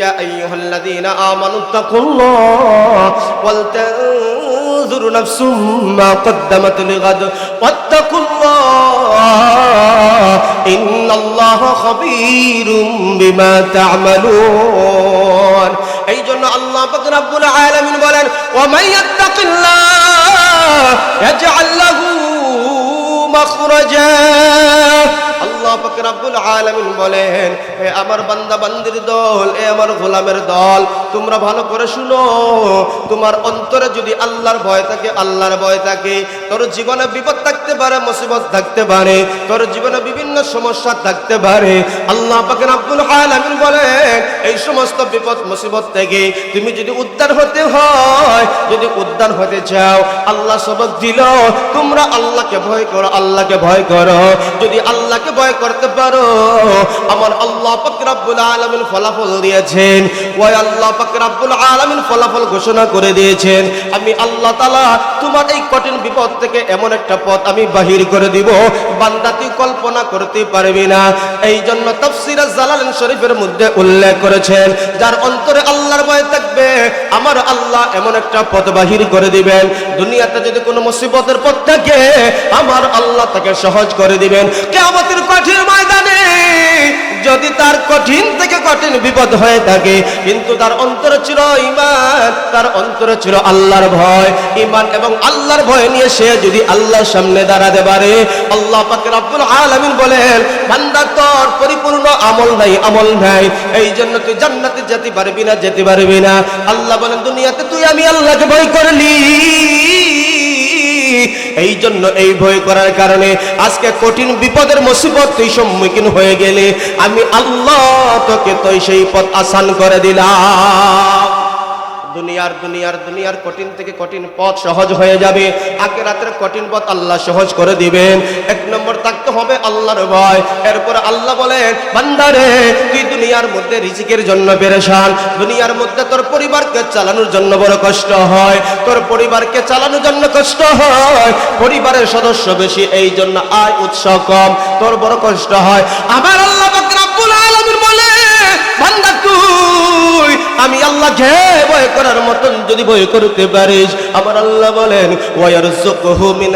ইয়া আইয়ুহাল্লাযীনা আমানু তাকুল্লাহ ওয়াল তানজুর নাফসুম মা কদ্দামাত লিগাদ ওয়াত্তাকুল্লাহ ইন্নাল্লাহা খাবীরুম বিমা তা'মালুন এই জন্য আল্লাহ পাক রব্বুল আলামিন বলেন ওয়া মান ইয়াত্তাকিল্লাহ, ইয়াজআল লাহু মাখরাজা। আল্লাহ পাক রব্বুল আলামিন বলেন হে আমার বান্দা বান্দির দল, এ আমার গোলামের দল, তোমরা ভালো করে শুনো। তোমার অন্তরে যদি আল্লাহর ভয় থাকে, আল্লাহর ভয় থাকে। তোর জীবনে বিপদ থাকতে পারে, মুসিবত থাকতে পারে। তোর জীবনে বিভিন্ন সমস্যা থাকতে পারে। আল্লাহ পাক রব্বুল আলামিন বলেন, এই সমস্ত বিপদ, মুসিবত থেকে তুমি যদি উদ্ধার হতে হয়, যদি উদ্ধার হতে চাও, আল্লাহ সবক দিল, তোমরা আল্লাহকে ভয় করো, আল্লাহকে ভয় করো। যদি আল্লাহকে ভয় করতে পারো। আমার আল্লাহ পাক রব্বুল আলামিন ফলাফল দিয়েছেন। ওই আল্লাহ পাক রব্বুল আলামিন ফলাফল ঘোষণা করে দিয়েছেন। আমি আল্লাহ তাআলা তোমার এই কঠিন বিপদ থেকে এমন একটা পথ আমি বাহির করে দিব। বান্দা, তুই কল্পনা করতে পারবি না। এই জন্য তাফসির জালালাইন শরীফের মধ্যে উল্লেখ করেছেন, যার অন্তরে আল্লাহর ভয় থাকবে, আমার আল্লাহ এমন একটা পথ বাহির করে দিবেন। দুনিয়াতে যদি কোনো মুসিবতের পথ থাকে, আমার আল্লাহ তাকে সহজ করে দিবেন। কেয়ামতের কঠিন ময়দানে, যদি তার কঠিন থেকে কঠিন বিপদ হয়ে থাকে, কিন্তু তার অন্তরে ছিল ইমান তার অন্তরে ছিল আল্লাহর ভয়। ইমান এবং আল্লাহর ভয় নিয়ে সে যদি আল্লাহর সামনে দাঁড়াতে পারে, আল্লাহ পাক রব্বুল আলামিন বলেন, বান্দা, তোর পরিপূর্ণ আমল নাই আমল নাই। এই জন্য তুই জান্নাতে যেতে পারবি না, যেতে পারবি না। আল্লাহ বলেন, দুনিয়াতে তুই আমি আল্লাহকে ভয় করলি। এই জন্য এই ভয় করার কারণে আজকে কঠিন বিপদের মুসিবত তুই সম্মুখীন হয়ে গেলে। আমি আল্লাহ তোকে তুই সেই পথ আসান করে দিলাম। দুনিয়ার দুনিয়ার দুনিয়ার কঠিন থেকে কঠিন পথ সহজ হয়ে যাবে। আগে রাতের কঠিন পথ আল্লাহ সহজ করে দিবেন। এক নম্বর থাকতে হবে আল্লাহর ভয়। এরপর আল্লাহ বলেন, বান্দারে, তুই দুনিয়ার মধ্যে রিজিকের জন্য পেরেশান। দুনিয়ার মধ্যে তোর পরিবারকে চালানোর জন্য বড় কষ্ট হয়। তোর পরিবারকে চালানোর জন্য কষ্ট হয়। পরিবারের সদস্য বেশি এই জন্য আয় উৎস কম। তোর বড় কষ্ট হয়। আমার আল্লাহ তুই, আমি আল্লাহকে ভয় করার মতন যদি ভয় করতে পারিস, আমার আল্লাহ বলেন মিন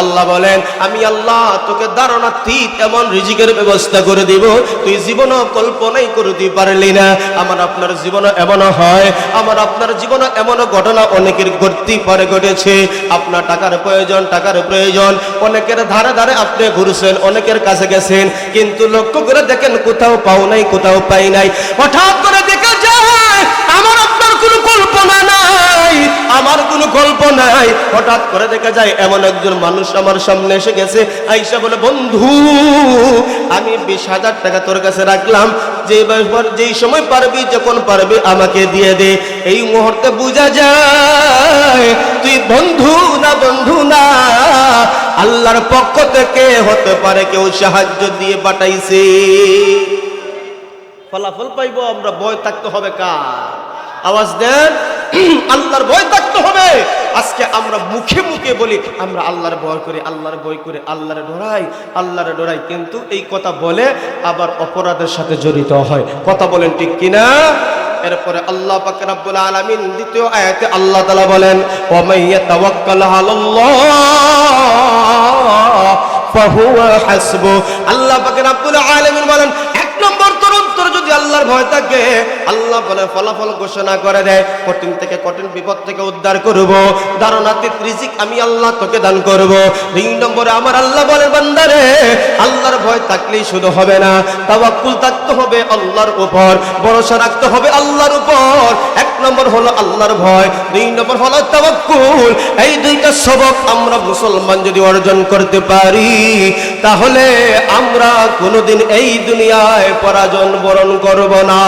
আল্লাহ বলেন, আমি আল্লাহ তোকে ধারণাতীত এমন রিজিকের ব্যবস্থা করে দিব, তুই জীবনও কল্পনাই করতে পারলি না। আমার আপনার জীবন এমন হয়, আমার আপনার জীবন এমন ঘটনা অনেকের ঘটতেই পারে, ঘটেছে। আপনার টাকার প্রয়োজন টাকার প্রয়োজন। অনেকের ধারে ধারে আপনি ঘুরছেন, অনেকের কাছে গেছেন, কিন্তু লক্ষ্য করে দেখেন কোথাও পাও নাই, কোথাও পাই নাই। হঠাৎ করে দেখা যায়, আমার আপনার কোনো কল্পনা নাই, আমার কোনো কল্পনা নাই। হঠাৎ করে দেখা যায়, এমন একজন মানুষ আমার সামনে এসে গেছে, আইসা বলে, বন্ধু, আমি বিশ হাজার টাকা তোর কাছে রাখলাম। যে যেই সময় পারবি, যখন পারবি, আমাকে দিয়ে দে। এই মুহূর্তে বোঝা যায়, তুই বন্ধু না বন্ধু না। আল্লাহর পক্ষ থেকে হতে পারে কেউ সাহায্য দিয়ে পাঠাইছে। ফলাফল পাইবো, আমরা ভয় থাকতে হবে কার? আওয়াজ দেন, আল্লাহর ভয় থাকতে হবে। আজকে আমরা মুখে মুখে বলি, আমরা আল্লাহর ভয় করি, আল্লাহর ভয় করে, আল্লাহর ডরাই আল্লাহর ডরাই। কিন্তু এই কথা বলে আবার অপরাধের সাথে জড়িত হয়। কথা বলেন ঠিক কিনা? এরপরে আল্লাহ পাক রব্বুল আলামিন দ্বিতীয় আয়াতে আল্লাহ তাআলা বলেন ওয়া তাওয়াক্কাল আলাল্লাহ, ফাহুয়া হাসবু। আল্লাহ পাক রব্বুল আলামিন বলেন বলে ফলাফল ঘোষণা করে দেয়। কঠিন থেকে কঠিন বিপদ থেকে উদ্ধার করব। দারুণাতীত রিজিক আমি আল্লাহ তোকে দান করব। দুই নম্বরে আমার আল্লাহ বলে, বান্দারে, আল্লাহর ভয় থাকলেই শুধু হবে না। তাওয়াক্কুল থাকতে হবে আল্লাহর উপর, ভরসা রাখতে হবে আল্লাহর উপর। এক নম্বর হলো আল্লাহর ভয়, দুই নম্বর হলো তাওয়াক্কুল। এই দুইটা সবক আমরা মুসলমান যদি অর্জন করতে পারি, তাহলে আমরা কোনোদিন এই দুনিয়ায় পরাজন বরণ করব না।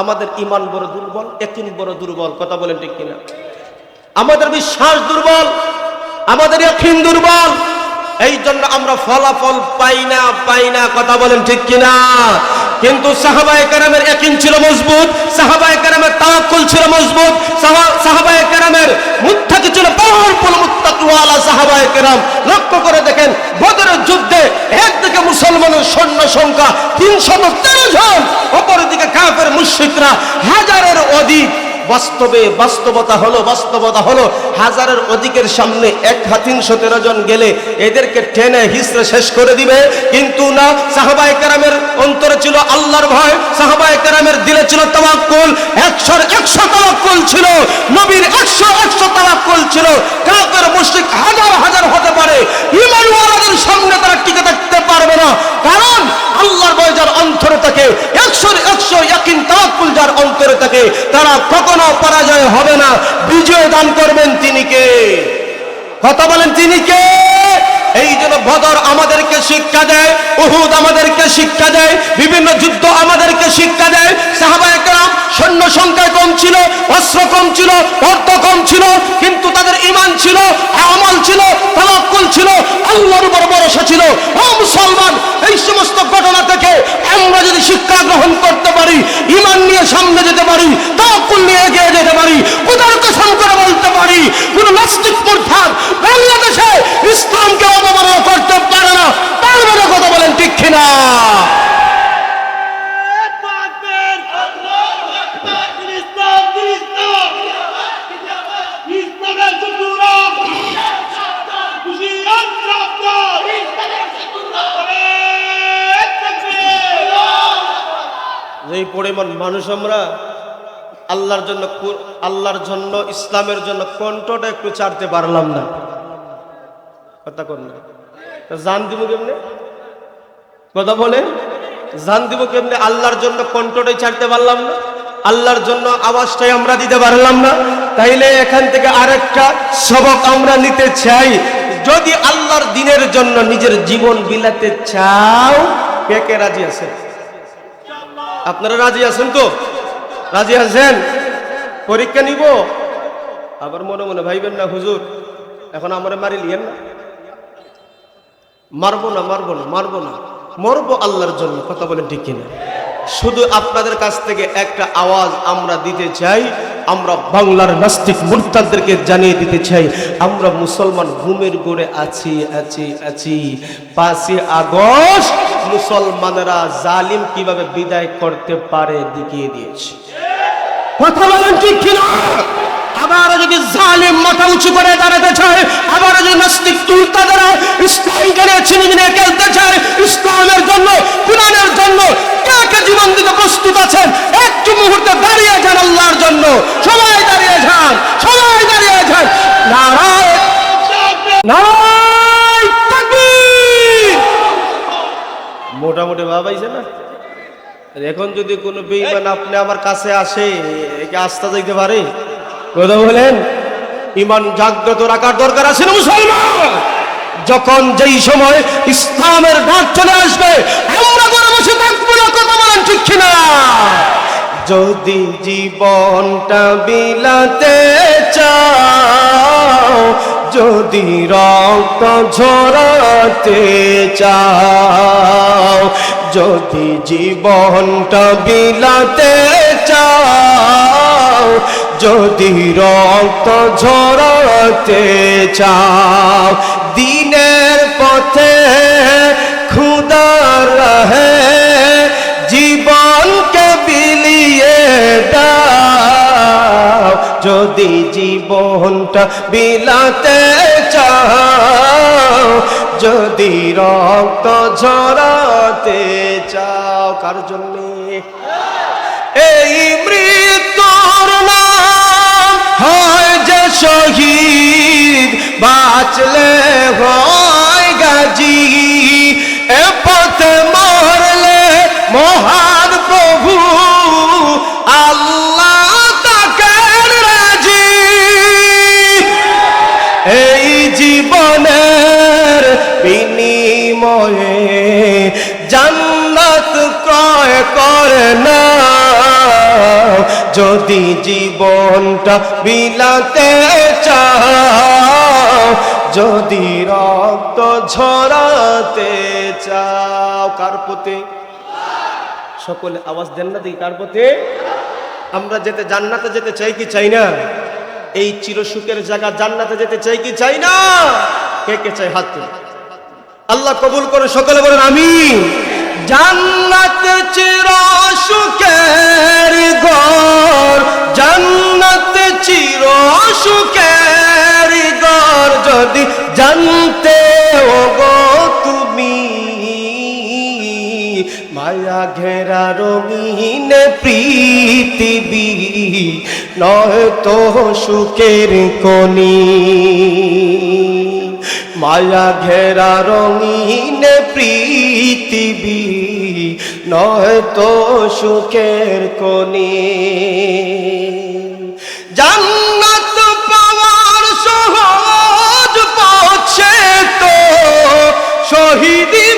আমাদের ইমান বড় দুর্বল একিন বড় দুর্বল, কথা বলেন ঠিক কিনা? আমাদের বিশ্বাস দুর্বল, আমাদের একিন দুর্বল এই জন্য আমরা ফলাফল পাই না পাই না, কথা বলেন ঠিক কিনা? কিন্তু সাহাবায় কারামের একিন ছিল মজবুত, সাহাবায় কারামের তাওয়াক্কুল ছিল মজবুত সাহাবায় কেরামের মুথা ছিল পাওয়ারফুল মুত্তাকিওয়ালা সাহাবায়ে কেরাম? লক্ষ্য করে দেখেন, বদরের যুদ্ধে একদিকে মুসলমানের সৈন্য সংখ্যা তিনশত তেরো জন, অপরদিকে কাফের মুশরিকরা হাজারের অধিক বাস্তবে বাস্তবতা হলো বাস্তবতা হলো, হাজারের অধিকের সামনে এক হা তিনশো তেরো জন গেলে এদেরকে টেনে হিসড়ে শেষ করে দিবে। কিন্তু না সাহাবাই কারামের অন্তরে ছিল আল্লাহর ভয় সাহাবাই কারামের দিলে ছিল তাওয়াক্কুল, একশোর একশো তাওয়াক্কুল ছিল, নবীর একশো একশো তাওয়াক্কুল ছিল। কাফের, মুশরিক হাজার হাজার হতে পারে ইমানওয়ালাদের সামনে তারা টিকে থাকতে পারবে না। কারণ আল্লাহর ভয় যার অন্তরে থাকে, একশোর একশো ইয়াকিন তাওয়াক্কুল যার অন্তরে থাকে, তারা কখনো পরাজয় হবে না। বিজয় দান করবেন তিনি কে? কথা বলেন তিনি কে? এই জন্য বদর আমাদেরকে শিক্ষা দেয়, উহুদ আমাদেরকে শিক্ষা দেয়, বিভিন্ন যুদ্ধ আমাদেরকে শিক্ষা দেয়। সাহাবায়ে কেরাম সৈন্য সংখ্যায় কম ছিল, অস্ত্র কম ছিল, অর্থ কম ছিল, কিন্তু তাদের ইমান ছিল, আমল ছিল তাওয়াক্কুল ছিল, আল্লাহর উপর ভরসা ছিল। ও মুসলমান, এই সমস্ত ঘটনা থেকে আমরা যদি শিক্ষা গ্রহণ করতে পারি ইমান নিয়ে সামনে যেতে পারি তাওয়াক্কুল নিয়ে এগিয়ে যেতে পারি উদার করে বলতে পারি, কোন নাস্তিক মুরতাদ বাংলাদেশে ইসলামকে অবমাননা করতে পারে না পারবে না কথা বলেন ঠিক কিনা? পরিমাণ মানুষ আমরা, আল্লাহর জন্য আল্লাহর জন্য, ইসলামের জন্য কণ্ঠটা একটু চাড়তে পারলাম না। কথা কর জান দিব কেমনে? কথা বলে জান দিব কেমনে? আল্লাহর জন্য কণ্ঠটাই ছাড়তে পারলাম না, আল্লাহর জন্য আওয়াজটাই আমরা দিতে পারলাম না। তাইলে এখান থেকে আরেকটা সবক আমরা নিতে চাই। যদি আল্লাহর দিনের জন্য নিজের জীবন বিলাতে চাও, কে কে রাজি আছে আপনারা রাজি আছেন তো? রাজি আছেন? পরীক্ষা নিব? আবার মনে মনে ভাইবেন না, হুজুর, এখন আমার মারি লিয়েন না। মারবো না মারবো না মারবো না। মরবো আল্লাহর জন্য, কথা বলে ঠিক কিনা? শুধু আপনাদের কাছ থেকে একটা আওয়াজ আমরা দিতে চাই, আমরা বাংলার নাস্তিক মুরতাদদেরকে জানিয়ে দিতে চাই, আমরা মুসলমান ঘুমের গড়ে আছি আছি আছি। পাঁচই আগস্ট, মুসলমানেরা জালিম কীভাবে বিদায় করতে পারে দেখিয়ে দিয়েছে। কথা বলেন ঠিক কিনা? আবার যদি জালিম মাথা উঁচু করে দাঁড়াতে চায়, আবার যদি নাস্তিক তুলতা দ্বারা ইসলামকে নিয়ে ছিনিয়ে নিয়ে খেলতে চায়, ইসলামের জন্য, কোরআনের জন্য, কে কে জীবন দিতে প্রস্তুত আছেন? একটু মুহূর্তে দাঁড়িয়ে যান আল্লাহর জন্য। সবাই দাঁড়িয়ে যান, সবাই দাঁড়িয়ে যান। নারায় মোটামুটি ভাবাইছে না? এখন যদি কোনো বেইমান আপনি আমার কাছে আসে একে আস্থা যাইতে পারে? কথা বলেন? ইমান জাগ্রত রাখার দরকার আছে না মুসলমান? যখন যেই সময় ইসলামের ডাক চলে আসবে, আমরা ঘরে বসে থাকব না, কথা বলেন ঠিক কিনা? যদি জীবনটা বিলাতে চাও, যদি রক্ত ঝরাতে চাও, যদি জীবনটা বিলাতে চাও যদি রক্ত ঝরাতে চাও, দিনের পথে খুদার রহে, জীবনকে বিলিয়ে দাও। যদি জীবনটা বিলাতে চাও, যদি রক্ত ঝরাতে চাও, কার জন্যে? এই শহীদ বাঁচলে হয় গাজী। এ পথে মরলে মহান প্রভু, আল্লাহ তাকে রাজি। এই জীবনের বিনিময়ে জান্নাত ক্রয় করে না যদি জীবনটা বিলাতে চাও, যদি রক্ত ঝরাতে চাও, কার প্রতি? সকলে আওয়াজ দেন না দেখি কার প্রতি? আমরা যেতে জান্নাতে যেতে চাই কি চাই না? এই চিরসুখের জায়গা জান্নাতে যেতে চাই কি চাই না? কে কে চাই হাত আল্লাহ কবুল করে, সকলে বলেন আমি জান্নাত চির সুখের ঘর জান্নাত চির সুখের ঘর। যদি জানতে গো তুমি, মায়া ঘেরা রঙিন পৃথিবী নয় তো সুখের কনি মায়া ঘেরা রঙিন পৃথিবী নয় তো সুখের কনি জান্নাত পাওয়ার সহজ পাচ্ছে তো শহীদি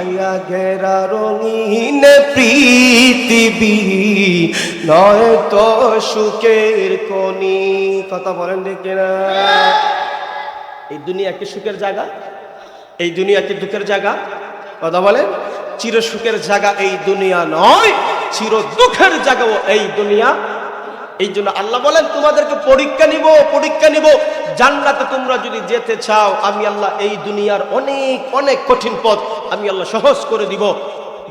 মায়া ঘেরা রঙিন পৃথিবী, নয় তো সুখের কনি কথা বলেন দেখে না এই দুনিয়া কি সুখের জায়গা, এই দুনিয়া কি দুঃখের জায়গা, কথা বলেন? চির সুখের জায়গা এই দুনিয়া নয় চির দুঃখের জায়গাও এই দুনিয়া এই জন্য আল্লাহ বলেন, তোমাদেরকে পরীক্ষা নিব পরীক্ষা নিব। জান্নাতে তোমরা যদি যেতে চাও, আমি আল্লাহ এই দুনিয়ার অনেক অনেক কঠিন পথ আমি আল্লাহ সহজ করে দিব।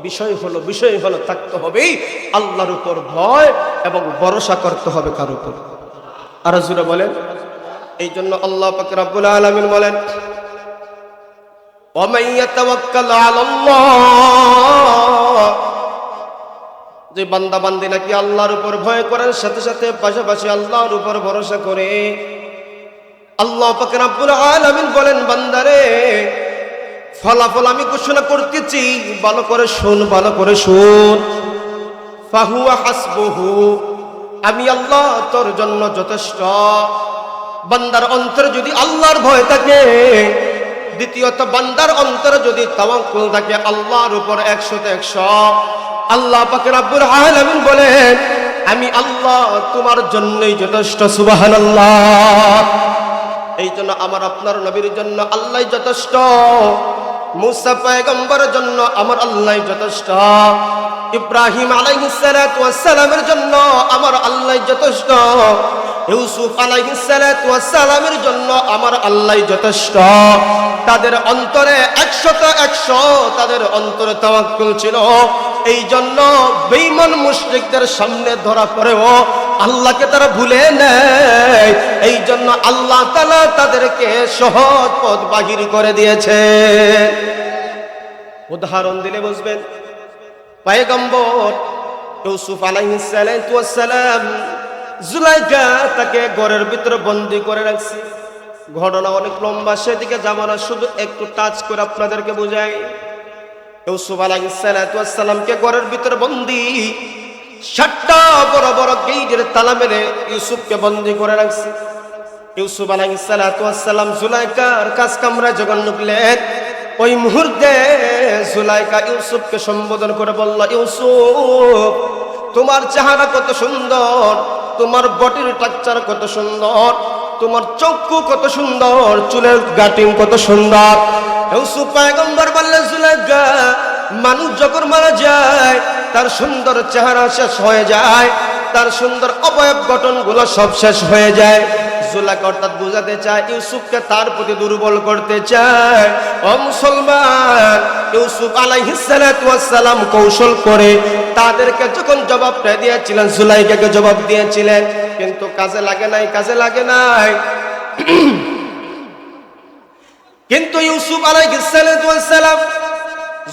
বিষয় হলো বিষয় হলো, থাকতে হবেই আল্লাহর উপর ভয় এবং ভরসা করতে হবে কার উপর। আর জুড়ে বলেন। এই জন্য আল্লাহ পাকুল আলমিন বলেন বলেন ওমাইয়াতাওয়াক্কাল আলাল্লাহ যে বান্দা বান্দি নাকি আল্লাহর উপর ভয় করার সাথে সাথে পাশাপাশি আল্লাহর উপর ভরসা করে। আল্লাহ পাক রাব্বুল আলামিন বলেন, বান্দারে, ফলাফল আমি ঘোষণা করতেছি, ভালো করে শুন, ভালো করে শুন। আমি আল্লাহ তোর জন্য যথেষ্ট। বান্দার অন্তরে যদি আল্লাহর ভয় থাকে দ্বিতীয়ত, বান্দার অন্তরে যদি তাওয়াক্কুল থাকে, আল্লাহর উপর একশোতে একশো। আল্লাহ পাকের আব্বুর আলামিন বলেন, আমি আল্লাহ তোমার জন্যই যথেষ্ট, সুবহানাল্লাহ। এই জন্য আমার আপনার নবীর জন্য আল্লাহ যথেষ্ট। মুসা পয়গম্বরের জন্য আমার আল্লাহ যথেষ্ট। ইব্রাহিম আলাইহিস সালাতু ওয়াস সালামের জন্য আল্লাহ যথেষ্ট। ইউসুফ আলাইহিস সালাতু ওয়াস সালামের জন্য আমার আল্লাহ যথেষ্ট। তাদের অন্তরে একশত একশো তাদের অন্তরে তাওয়াক্কুল ছিল। এই জন্য বেঈমান মুশরিকদের সামনে ধরা পড়েও আল্লাহকে তারা ভুলে নেয়। এই জন্য আল্লাহ তালা তাদেরকে সহজ পথ বাহির করে দিয়েছে। উদাহরণ দিলে বুঝবেন। পায়গম্বর ইউসুফ আলাইহিসসালাম জুলাইকা তাকে ঘরের ভিতরে বন্দি করে রাখছে। ঘটনা অনেক লম্বা, সেদিকে যাব না শুধু একটু টাচ করে আপনাদেরকে বুঝাই। ইউসুফ আলাইহিসসালামকে ঘরের ভিতরে বন্দি সাতটা বড় বড় গেইটের তালা মেরে ইউসুফকে বন্দি করে রাখছে। ইউসুফ আলাইহিসসালাম জুলাইকার কাজ কামরা যখন ঢুকলেন ওই মুহূর্তে সুলাইকা ইউসুফকে সম্বোধন করে বলল, ইউসুফ, তোমার চেহারা কত সুন্দর, তোমার বটির টাকচার কত সুন্দর, তোমার চক্ষু কত সুন্দর, চুলের গাটিং কত সুন্দর। ইউসুফ পয়গম্বর বললেন, জুলাইকা মানুষ যখন মারা যায়, তার সুন্দর চেহারা শেষ হয়ে যায়, তার সুন্দর অবয়ব গঠনগুলো সব শেষ হয়ে যায়। জুলাক অর্থাৎ বুঝাতে চায়, ইউসুফকে তার প্রতি দুর্বল করতে চায়। ও মুসলমান, ইউসুফ আলাইহিসসালাম কৌশল করে তাদেরকে যখন জবাবটা দিয়েছিলেন জুলাইকাকে জবাব দিয়েছিলেন, কিন্তু কাজে লাগে নাই, কাজে লাগে নাই। কিন্তু ইউসুফ আলাইহিসসালাম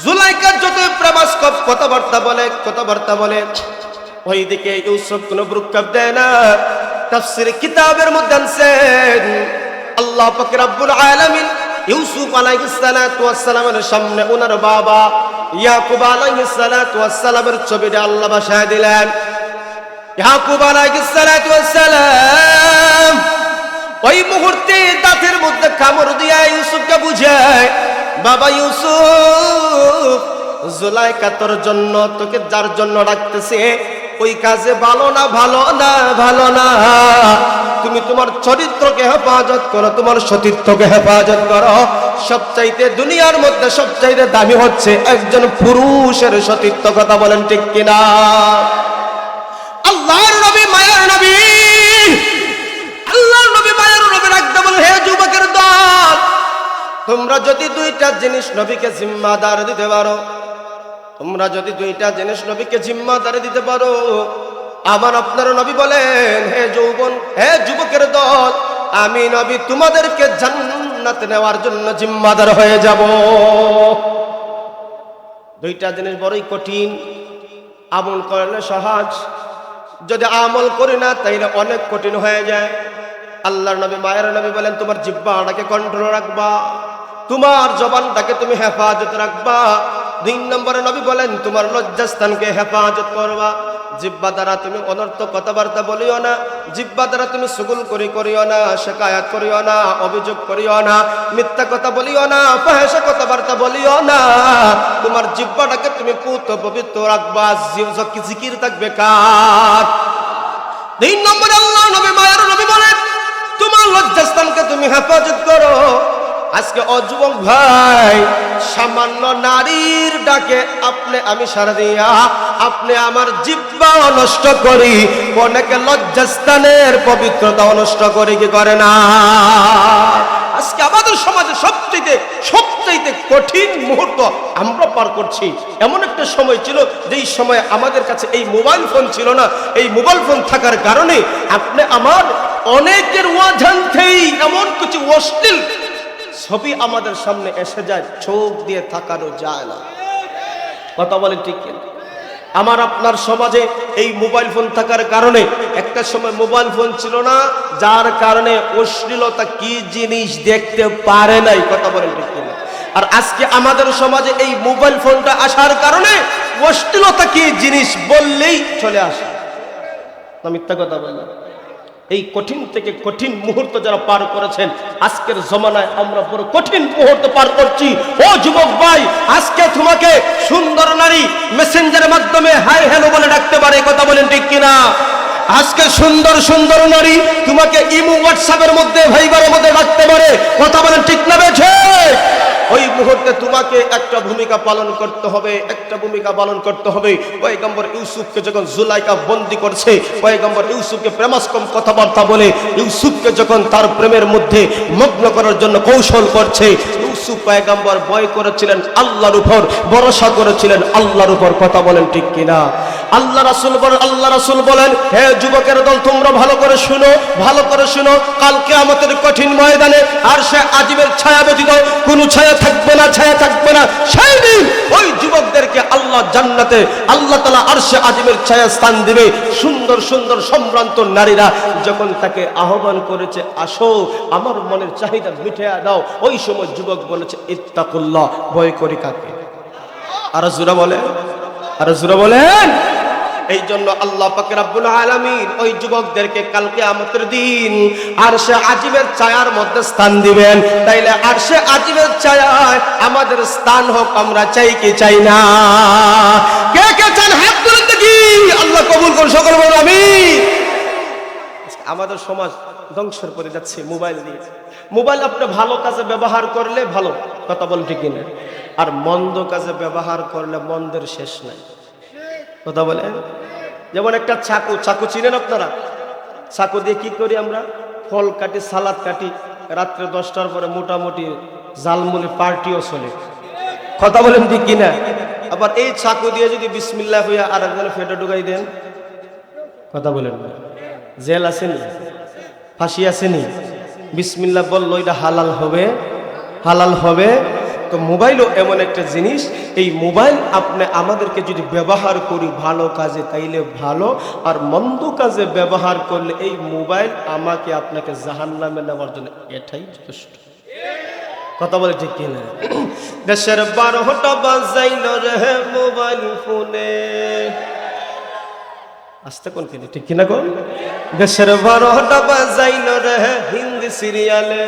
জুলাইকার যত প্রেমাস্কপ কথাবার্তা বলে কথাবার্তা বলে। ওইদিকে ইউসুফ কোনো ব্রুকাপ দেয় না। তাফসির কিতাবের মধ্যে আনছেন আল্লাহ পাক রব্বুল আলামিন ইউসুফ আলাইহিস সালাতু ওয়াস সালামের সামনে ওনার বাবা ইয়াকুব আলাইহিস সালাতু ওয়াস সালামের ছবিটা আল্লাহ বাসায় দিলেন। ইয়াকুব আলাইহিস সালাতু ওয়াস সালাম ওই মুহূর্তে দাঁতের মধ্যে কামড় দিয়া ইউসুফকে বুঝায় বাবা ইউসুফ, জুলাইকা তোর জন্য, তোকে যার জন্য রাখতেছে ওই কাজে ভালো না ভালো না ভালো না। তুমি তোমার চরিত্রকে হেফাজত করো, তোমার সতীর্থকে হেফাজত করো। সবচাইতে দুনিয়ার মধ্যে সবচাইতে দামি হচ্ছে একজন পুরুষের সতীর্থ, কথা বলেন ঠিক কিনা? তোমরা যদি দুইটা জিনিস নবীকে জিম্মাদার দিতে পারো, তোমরা যদি দুইটা জিনিস নবীকে জিম্মাদার দিতে পারো, আমার আপনার নবী বলেন, হে যৌবন, হে যুবকের দল, আমি নবী তোমাদেরকে জান্নাতে নেওয়ার জন্য জিম্মাদার হয়ে যাব। দুইটা জিনিস বড়ই কঠিন। আমল করলে সহজ। যদি আমল করি না, তাইলে অনেক কঠিন হয়ে যায়। আল্লাহর নবী, মায়ের নবী বলেন, তোমার জিব্বাটাকে কন্ট্রোল রাখবা। তোমার জবানটাকে তুমি হেফাজত রাখবা। দুই নম্বরে নবী বলেন, তোমার লজ্জাস্থানকে হেফাজত করবা। জিব্বা দ্বারা তুমি অনর্থ কথাবার্তা বলিও না, জিব্বা দ্বারা তুমি সুগুল করি করিও না শেকায়াত করিও না, অভিযোগ করিও না, মিথ্যা কথা বলিও না ফাহেসা কথাবার্তা বলিও না। তোমার জিব্বাটাকে তুমি পুত পবিত্র রাখবা জিকির থাকবে কার? তিন নম্বরে আল্লাহ নবী, মায়ের নবী বলেন, তোমার লজ্জাস্থানকে তুমি হেফাজত করো। আজকে অযুবক ভাই, সামান্য নারীর ডাকে আপনি, আমি সারা দিয়া, আপনি আমার জিব্বা নষ্ট করি, অনেকে লজ্জাস্থানের পবিত্রতা নষ্ট করি, কি করে না? আজকে আমাদের সমাজে সবচেয়ে সবচেয়ে কঠিন মুহূর্ত আমরা পার করছি। এমন একটা সময় ছিল, যেই সময় আমাদের কাছে এই মোবাইল ফোন ছিল না, এই মোবাইল ফোন থাকার কারণে আপনি আমার অনেকের ওয়াঝান্তেই এমন কিছু অশ্লীল ছবি আমাদের সামনে এসে যায়, চোখ দিয়ে থাকানো যায় না। কথা বলেন ঠিক আমার আপনার সমাজে এই মোবাইল ফোন থাকার কারণে, একটা সময় মোবাইল ফোন ছিল না, যার কারণে অশ্লীলতা কি জিনিস দেখতে পারে নাই, কথা বলেন ঠিক আর আজকে আমাদের সমাজে এই মোবাইল ফোনটা আসার কারণে অশ্লীলতা কি জিনিস বললেই চলে আসে। না, মিথ্যা কথা বললাম। এই কঠিন থেকে কঠিন মুহূর্ত যারা পার করেছেন, আজকের জমানায় আমরা পুরো কঠিন মুহূর্ত পার করছি। ও যুবক ভাই, আজকে তোমাকে সুন্দর নারী মেসেঞ্জারের মাধ্যমে হাই হ্যালো বলে ডাকতে পারে, কথা বলেন ঠিক কিনা? আজকে সুন্দর সুন্দর নারী তোমাকে ইমো হোয়াটসঅ্যাপের মধ্যে ভাইবারের মধ্যে ডাকতে পারে, কথা বলেন ঠিক না বেছে ওই মুহূর্তে তোমাকে একটা ভূমিকা পালন করতে হবে, একটা ভূমিকা পালন করতে হবে। পয়গম্বর ইউসুফকে যখন জুলাইকা বন্দি করছে, পয়গম্বর ইউসুফকে প্রেমাস্কম কথাবার্তা বলে, ইউসুফকে যখন তার প্রেমের মধ্যে মগ্ন করার জন্য কৌশল করছে, ইউসুফ পয়গম্বর ভয় করেছিলেন আল্লাহর উপর, ভরসা করেছিলেন আল্লাহর উপর কথা বলেন ঠিক কিনা? আল্লাহ রাসুল বলেন, আল্লাহ রাসুল বলেন, হে যুবকের দল, তোমরা ভালো করে শুনো, ভালো করে শুনো কালকে আমাদের কঠিন ময়দানে আর সে আজীবের ছায়া ব্যতীত কোনো ছায়া থাকবে না, ছায়া থাকবে না, সেই দিন ওই যুবকদেরকে আল্লাহ জান্নাতে, আল্লাহ তালা আর সে আজীবের ছায়া স্থান দিবে। সুন্দর সুন্দর সম্ভ্রান্ত নারীরা যখন তাকে আহ্বান করেছে, আসো, আমার মনের চাহিদা মিঠে দাও। ওই সময় যুবক বলেছে, ইত্তাকুল্লাহ, ভয় করি কাকে? আর জুরা বলে আর জুরা বলেন। এই জন্য আল্লাহ পাকে রাব্বুল আলামিন ওই যুবকদেরকে কালকে আমাদের দিন আর সে আজিবের ছায়ার মধ্যে স্থান দিবেন। তাইলে আর সে আজিবের ছায়ায় আমাদের স্থান হোক, আমরা চাই কি চাই না। কে কে চান হাত তুলে দেখি। আল্লাহ কবুল করুন, সকল আমি আমাদের সমাজ ধ্বংসের করে যাচ্ছে, মোবাইল দিয়ে। মোবাইল আপনি ভালো কাজে ব্যবহার করলে ভালো, কথা বল ঠিক না আর মন্দ কাজে ব্যবহার করলে মন্দের শেষ নাই। কথা বলে। যেমন একটা চাকু চাকু চিনেন আপনারা? চাকু দিয়ে কি করি আমরা? ফল কাটি, সালাদ কাটি, রাত্রে দশটার পরে মোটামুটি জালমুলি পার্টিও চলে। কথা বলেন ঠিক কিনা? আবার এই চাকু দিয়ে যদি বিসমিল্লাহ হইয়া আর একজনে ফেটে ঢুকাই দেন, কথা বলেন জেল আসেনি ফাঁসি আসেনি বিসমিল্লা বলল, এটা হালাল হবে। হালাল হবে। তো মোবাইলও এমন একটা জিনিস, এই মোবাইল আপনি আমাদেরকে যদি ব্যবহার করি ভালো কাজে, তাইলে ভালো। আর মন্দ কাজে ব্যবহার করলে এই মোবাইল আমাকে আপনাকে জাহান নামে নেওয়ার জন্য এটাই যথেষ্ট। কথা বলে ঠিক কিনা দেশের বারোটা বাজাইল রে মোবাইল ফোনে। আসতে কোন কিনে ঠিক কিনা কোন দেশের বারোটা বাজাইল রে হিন্দি সিরিয়ালে।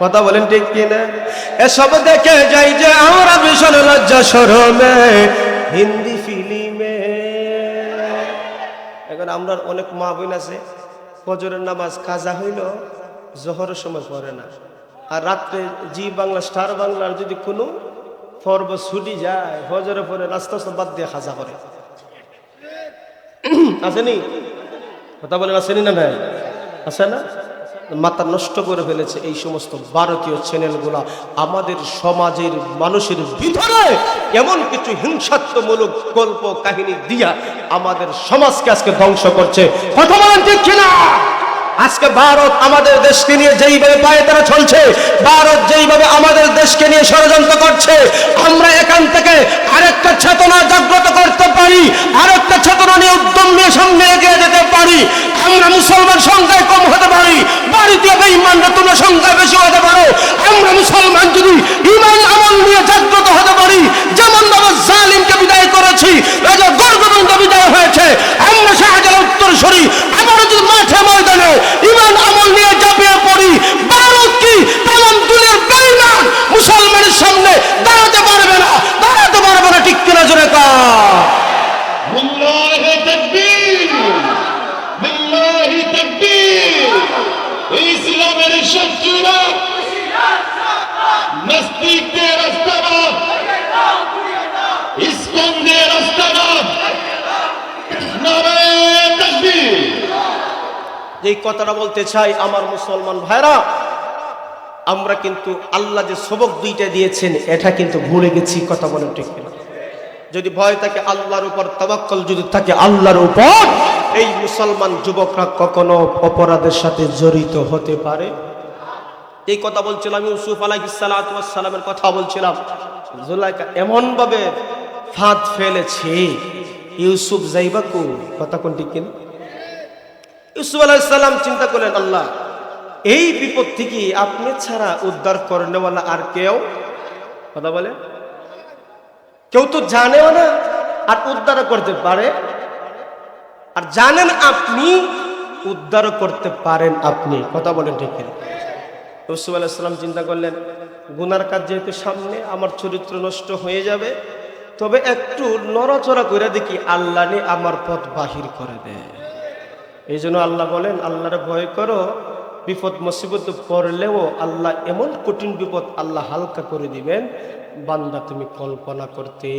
কথা বলেন ঠিক কিনা? এসব দেখে যাই যে আমরা ভীষণ লজ্জা সরমে হিন্দি ফিল্মে। এখন আমরা অনেক মা বোন আছে, ফজরের নামাজ কাজা হইল, জোহরের সময় পড়ে না। আর রাত্রে জি বাংলা, স্টার বাংলার যদি কোনো পর্ব ছুটি যায়, ফজরে পরে রাস্তা বাদ দিয়ে খাজা করে। আসেনি? কথা বলেন, আসেনি না ভাই? আছে না? মাথা নষ্ট করে ফেলেছে এই সমস্ত ভারতীয় চ্যানেলগুলা। আমাদের সমাজের মানুষের ভিতরে এমন কিছু হিংসাত্মমূলক গল্প কাহিনী দিয়া আমাদের সমাজকে আজকে ধ্বংস করছে। কথা বলেন ঠিক কিনা? আজকে ভারত আমাদের দেশকে নিয়ে যেইভাবে পায়ে তারা চলছে, ভারত যেইভাবে আমাদের দেশকে নিয়ে ষড়যন্ত্র করছে, আমরা এখান থেকে আরেকটা চেতনা জাগ্রত করতে পারি, আরেকটা চেতনা নিয়ে উদ্যম নিয়ে সামনে এগিয়ে যেতে পারি আমরা মুসলমান সংখ্যায় কম হতে পারি ভারতীয় বেঈমানরা তোমরা সংখ্যায় বেশি হতে পারো। আমরা মুসলমান যদি ইমান, আমল নিয়ে জাগ্রত হতে পারি, যেমন ভাবে জালিমকে বিদায় করেছি, রাজা গর্গবন্ধ বিদায় হয়েছে, আমরা শাহজালাল উত্তর সরি, আমরা যদি মাঠে ময়দানে ইমান, আমল নিয়ে ঝাঁপিয়ে পড়ি, ভারত কি তেমন দুনিয়ার বেঈমান মুসলমানের সামনে দাঁড়াতে পারবে না? দাঁড়াতে পারবে না ঠিক কিনা জোরে কা যেই কথাটা বলতে চাই আমার মুসলমান ভাইরা, আমরা কিন্তু আল্লাহ যে সবক দুইটা দিয়েছেন, এটা কিন্তু ভুলে গেছি, কথা বলেন ঠিক না যদি ভয় থাকে আল্লাহর উপর তাবাক্কল যদি থাকে আল্লাহর উপর, এই মুসলমান যুবকরা কখনো অপরাধের সাথে জড়িত হতে পারে? এই কথা বলছিলাম, ইউসুফ আলাইসালামের কথা বলছিলাম। জুলাইকা এমন ভাবে ফাঁদ ফেলেছে। ইউসুফ যাইবাকু, কথা কোনটি কিনা? ইউসুফ আলাইসাল্লাম চিন্তা করলেন, আল্লাহ, এই বিপদ থেকে আপনি ছাড়া উদ্ধার করেনেওয়ালা আর কেউ? কথা বলে? কেউ তো জানেও না আর উদ্ধার করতে পারে। আর জানেন আপনি, উদ্ধার করতে পারেন আপনি। কথা বলেন ঠিক ইউসুফ আলাইসাল্লাম চিন্তা করলেন, গুনার কাজ যেহেতু সামনে, আমার চরিত্র নষ্ট হয়ে যাবে, তবে একটু নড়াচড়া করে দেখি আল্লাহ আমার পথ বাহির করে দেয়। এই জন্য আল্লাহ বলেন, আল্লাহরে ভয় করো, বিপদ, মুসিবত পড়লেও আল্লাহ এমন কঠিন বিপদ আল্লাহ হালকা করে দিবেন, বান্দা তুমি কল্পনা করতে।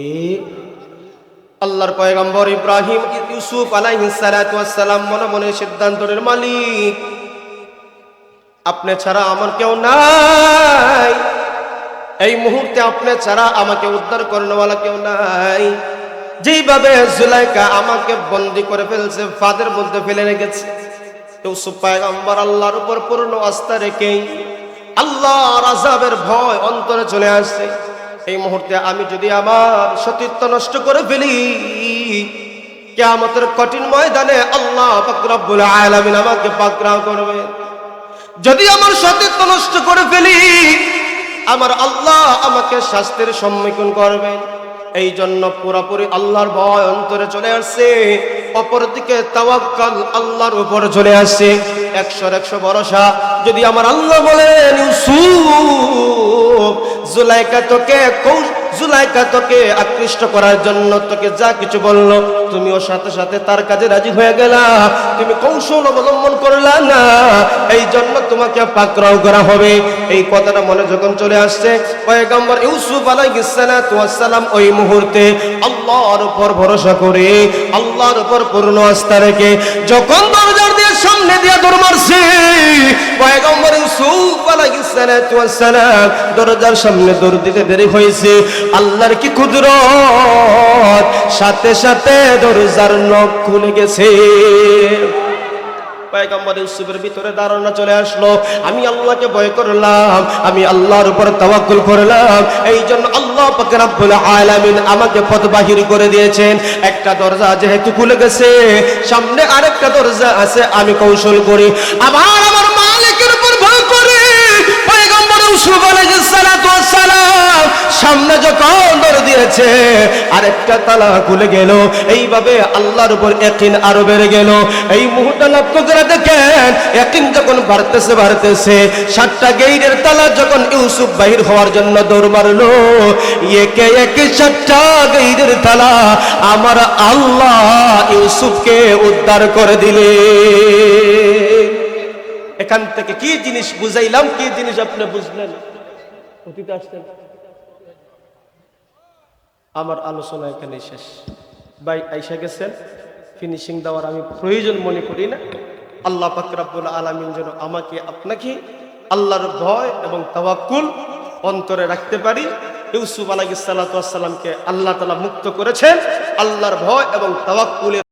আল্লাহর পয়গম্বর ইব্রাহিম ইউসুফ আলাইহিসসালাম মনে মনে সিদ্ধান্তনের মালিক। আপনি ছাড়া আমার কেউ নাই। এই মুহূর্তে আপনি ছাড়া আমাকে উদ্ধার করেনওয়ালা কেউ নাই। যেইভাবে জুলাইকা আমাকে বন্দি করে ফেলছে, ফাদের মধ্যে ফেলে রেখেছে। ইউসুফ আল্লাহর উপর পূর্ণ আস্থা রেখেই আল্লাহ রাজাবের ভয় অন্তরে চলে আসছে। এই মুহূর্তে আমি যদি আমার সতীত্ব নষ্ট করে ফেলি, কেয়ামতের কঠিন ময়দানে আল্লাহ পাকরাবুল আলামিন আমাকে পাকড়াও করবে। যদি আমার সতীত্ব নষ্ট করে ফেলি, আমার আল্লাহ আমাকে শাস্তির সম্মুখীন করবেন। এই জন্য পুরোপুরি আল্লাহর ভয় অন্তরে চলে আসছে। অপরদিকে তাওয়াক্কাল আল্লাহর উপর চলে আসছে। একশোর একশো ভরসা। যদি আমার আল্লাহ বলেন জুলাইকা তোকে কৌ জুলাইকা তোকে আকৃষ্ট করার জন্য তোকে যা কিছু বলল সাথে সাথে তার কাজে রাজি হয়ে গেলা। তুমি কৌশল অবলম্বন করলা না এই জন্য তোমাকে পাকড়াও করা হবে। এই কথাটা মনে যখন চলে আসছে, পয়গম্বর ইউসুফ ওই মুহূর্তে আল্লাহর উপর ভরসা করে, আল্লাহর উপর পূর্ণ আস্থা রেখে, যখন সামনে দিয়ে দৌড় মারছে। দরজার সামনে দৌড় দিতে দেরি হয়েছে। আল্লাহর কি কুদরত? সাথে সাথে দরজার নখ খুলে গেছে। পয়গম্বর ইউসুফের ভিতরে ধারণা চলে আসলো, আমি আল্লাহকে ভয় করলাম, আমি আল্লাহর উপর তাওয়াক্কুল করলাম এই জন্য আল্লাহ রব্বুল আলামিন আমাকে পথ বাহির করে দিয়েছেন। একটা দরজা যেহেতু খুলে গেছে, সামনে আরেকটা দরজা আছে, আমি কৌশল করি। আবার ইউসুফ সালাম সামনে যখন দৌড় দিয়েছে, আরেকটা তালা খুলে গেল। এইভাবে আল্লাহর উপর ইয়াকিন আরও বেড়ে গেল। এই মুহূর্তে লক্ষ্য করে দেখেন ইয়াকিন যখন বাড়তেছে বাড়তেছে, সাতটা গেইটের তালা যখন ইউসুফ বাহির হওয়ার জন্য দৌড় মারলো, একে একে সাতটা গেইটের তালা আমার আল্লাহ ইউসুফকে উদ্ধার করে দিলে। এখান থেকে কি জিনিস বুঝাইলাম, কি জিনিস আপনি বুঝলেন? অতীতে আসতেন। আমার আলোচনা এখানে শেষ। ভাই আইসা গেছেন ফিনিশিং দেওয়ার আমি প্রয়োজন মনে করি না। আল্লাহ পাকরাবুল আলমিন যেন আমাকে, আপনাকে আল্লাহর ভয় এবং তাওয়াক্কুল অন্তরে রাখতে পারি। ইউসুফ আলাইসাল্লাতামকে আল্লাহ তালা মুক্ত করেছেন। আল্লাহর ভয় এবং তাওয়াক্কুলের